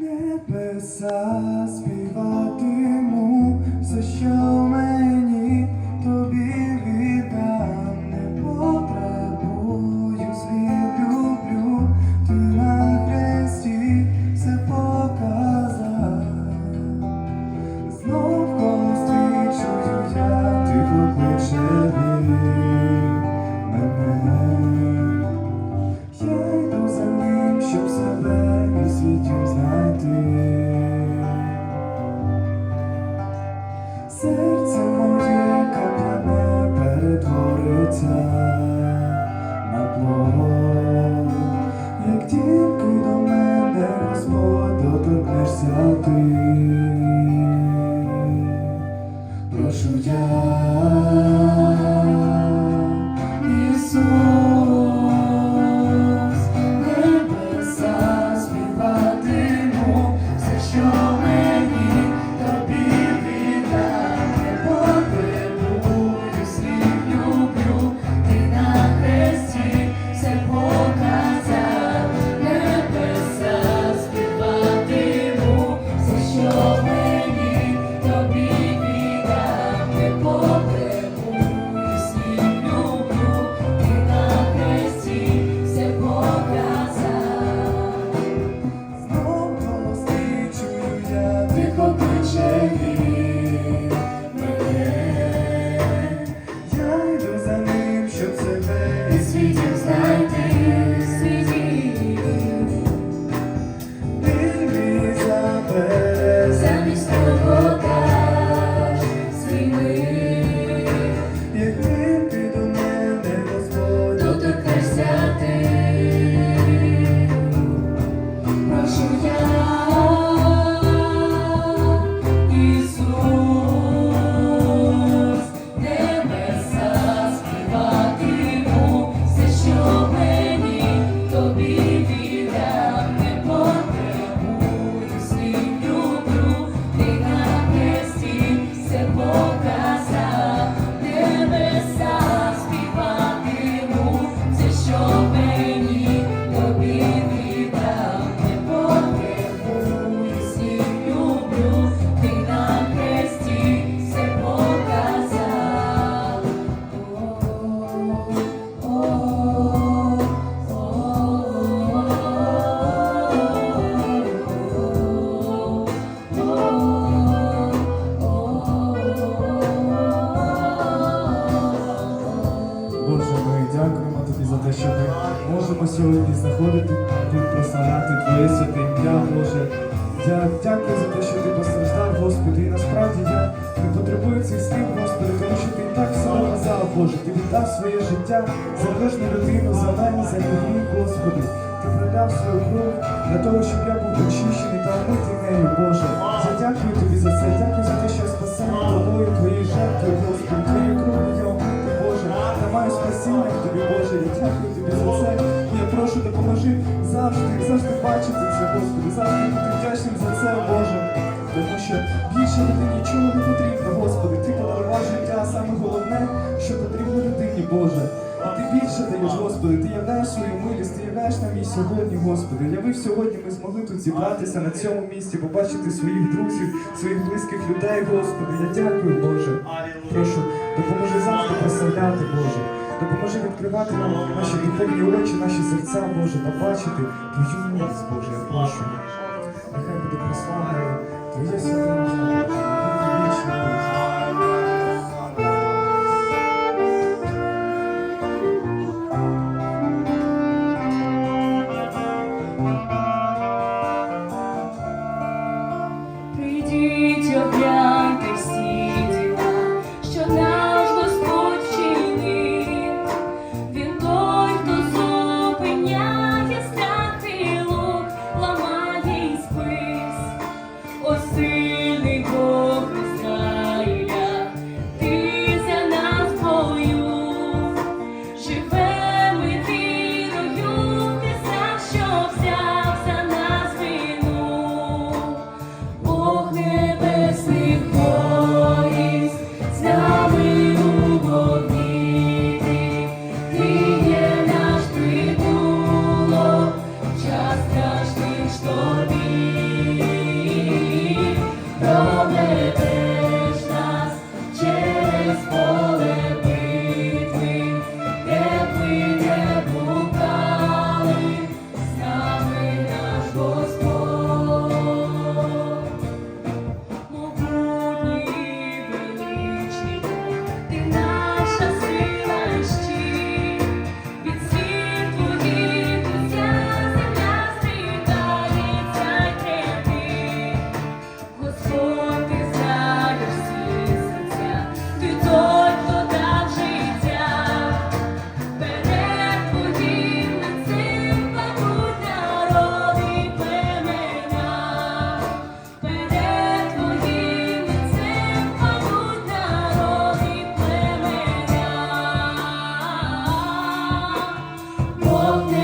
Небеса співатиму, все, що мені свою кров для того, щоб я був очищений та омитий нею, Боже. Я дякую тобі за це, дякую за те, що я спасений тобою, твоєю жертвою, Господи, твоєю кров'ю я омитий, Боже. Я маю спасіння тобі, Боже, я дякую тобі за це. І я прошу, допоможи завжди, завжди бачити це, Господи, завжди бути вдячним за це, Боже. Тому що більше людині нічого не потрібно, Господи. Ти подарував життя, а саме головне, що потрібно людині, Боже. Більше даєш, Господи, ти являєш свою милість, ти являєш нам її сьогодні, Господи. Явив сьогодні, ми змогли тут зібратися на цьому місці, побачити своїх друзів, своїх близьких людей, Господи. Я дякую, Боже. Прошу, допоможи завжди прославляти, Боже. Допоможи відкривати нам наші духовні очі, наші серця, Боже, та бачити Твою милість, Боже, я прошу. Нехай буде прославлено Твоє святе ім'я, Боже. Буде Боже. Okay.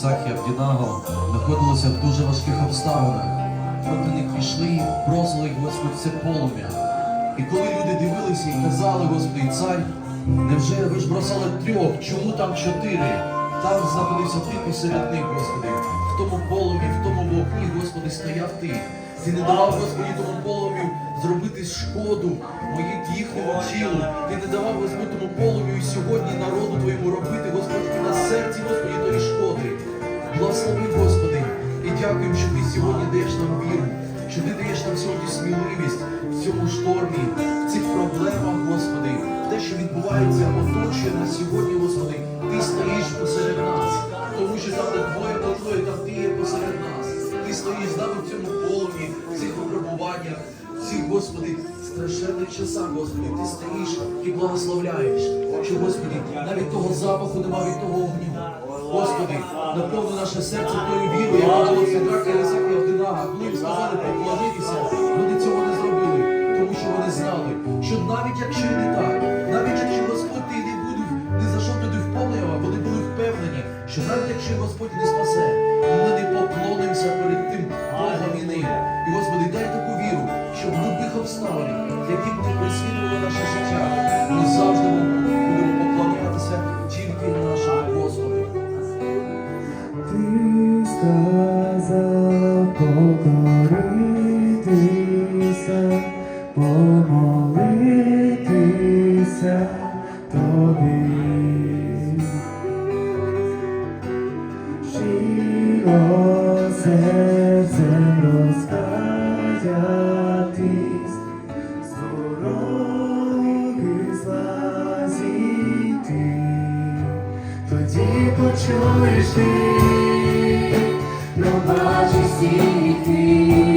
Месах і Авдінаго знаходилися в дуже важких обставинах. Проти них пішли і бросили їх, Господь, це полум'я. І коли люди дивилися і казали, Господи, цар, невже ви ж бросали трьох, чому там чотири? Там знаходився ти посеред них, Господи. В тому полум'ї, в тому вогні, Господи, стояв ти. Ти не давав, Господи, тому полум'ю зробити шкоду моїм їхньому тілу. Ти не давав, Господи, тому полум'ю і сьогодні народу Твоєму робити, Господи, на серці, Господи, тої шкоди. Благослови, Господи, і дякуємо, що Ти сьогодні даєш нам віру, що Ти даєш нам сьогодні сміливість в цьому штормі, в цих проблемах, Господи, те, що відбувається, оточує нас сьогодні, Господи, Ти стоїш посеред нас, тому що там, де двоє по троє, там Ти є посеред нас. Ти стоїш з нами в цьому полум'ї, в цих випробуваннях, в цих, Господи, страшенних часах, Господи, Ти стоїш і благословляєш, що, Господи, навіть того запаху нема від того огню. Господи, наповни наше серце тою вірою, яка була в Сидрака і Авдинага. Коли їм сказали поклонитися, вони цього не зробили, тому що вони знали, що навіть якщо і не так, навіть якщо Господь ти не буде, не зайшов туди в полева, вони були впевнені, що навіть якщо Господь не спасе, ми не поклонимося перед обставинах, які б не присвідували наше життя, ми завжди почуєш ти, Пробачиш всі гріхи,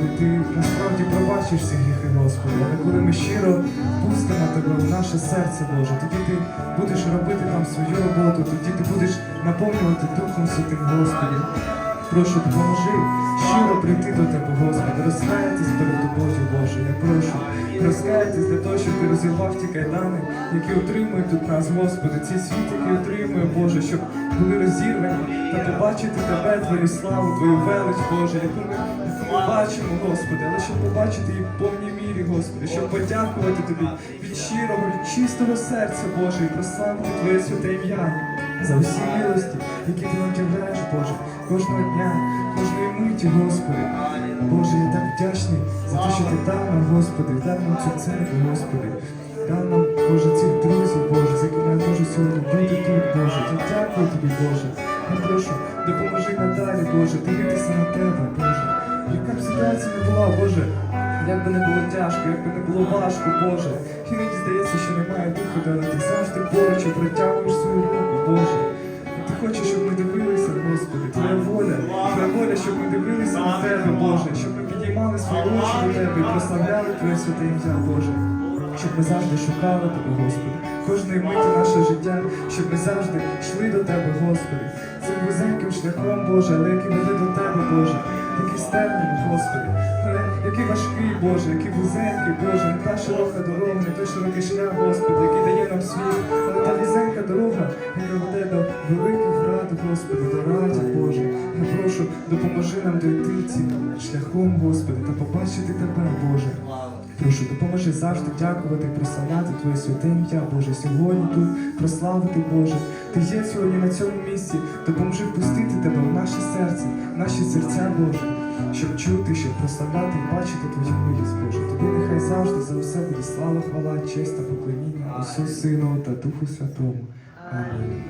почуєш, ти насправді пробачиш всі гріхи, Господи, але коли ми щиро пустимо тебе в наше серце, Боже, тоді ти будеш робити там свою роботу, тоді ти будеш наповнювати Духом Святим, Господи. Прошу, допоможи щиро прийти до тебе, Господи, розкаятись перед тобою, Боже. Я прошу, розкаятись для того, щоб ти розірвав ті кайдани, які утримують тут нас, Господи, цей світ, який утримує, Боже, щоб були розірвані та побачити тебе, Твою славу, Твою велич, Боже, яку ми бачимо, Господи, щоб побачити її в повній мірі, Господи, щоб подякувати Тобі від щирого, від чистого серця, Боже, і прославити Твоє святе ім'я за всі милості, які ти нам являєш, Боже, кожного дня, кожної миті, Господи. Боже, я так вдячний за те, що ти дав нам, Господи, дав нам цю церкву, Господи. Дав нам, Боже, цих друзів, Боже, з якими я можу сьогодні бути тут, Боже. Я дякую тобі, Боже. Я прошу, допоможи надалі, Боже, дивитися на тебе, Боже. Яка б ситуація не була, Боже, як би не було тяжко, як би не було важко, Боже. Іноді здається, що немає духу, але ти завжди поруч і протягуєш свою руку, Боже. І ти хочеш, щоб ми дивилися, Господи, Твоя воля, Твоя воля, щоб ми дивилися на Тебе, Боже, щоб ми підіймали свої очі до Тебе і прославляли Твоє святе ім'я, Боже. Щоб ми завжди шукали Тебе, Господи, кожної миті нашого життя, щоб ми завжди йшли до Тебе, Господи, цим вузеньким шляхом, Боже, але який веде до Тебе, Боже, такий степний, Господи, який важкий, Боже, який вузенький, Боже, не та широка дорога, не той широкий шлях, Господи, який дає нам світ, але та вузенька дорога, яка веде до великих рад, Господи, до раді, Боже. Я прошу, допоможи нам дойти цим шляхом, Господи, та побачити Тебе, Боже. Прошу, допоможи завжди дякувати прославляти Твоє святе ім'я, Боже, сьогодні тут прославити, Боже. Ти є сьогодні на цьому місці. Допоможи впустити Тебе в наше серце, в наші серця, Боже, щоб чути, щоб прославляти і бачити Твою милість, Боже. Тобі нехай завжди за все буде слава, хвала, честь та поклоніння Ісусу, Сину та Духу Святому. Амінь.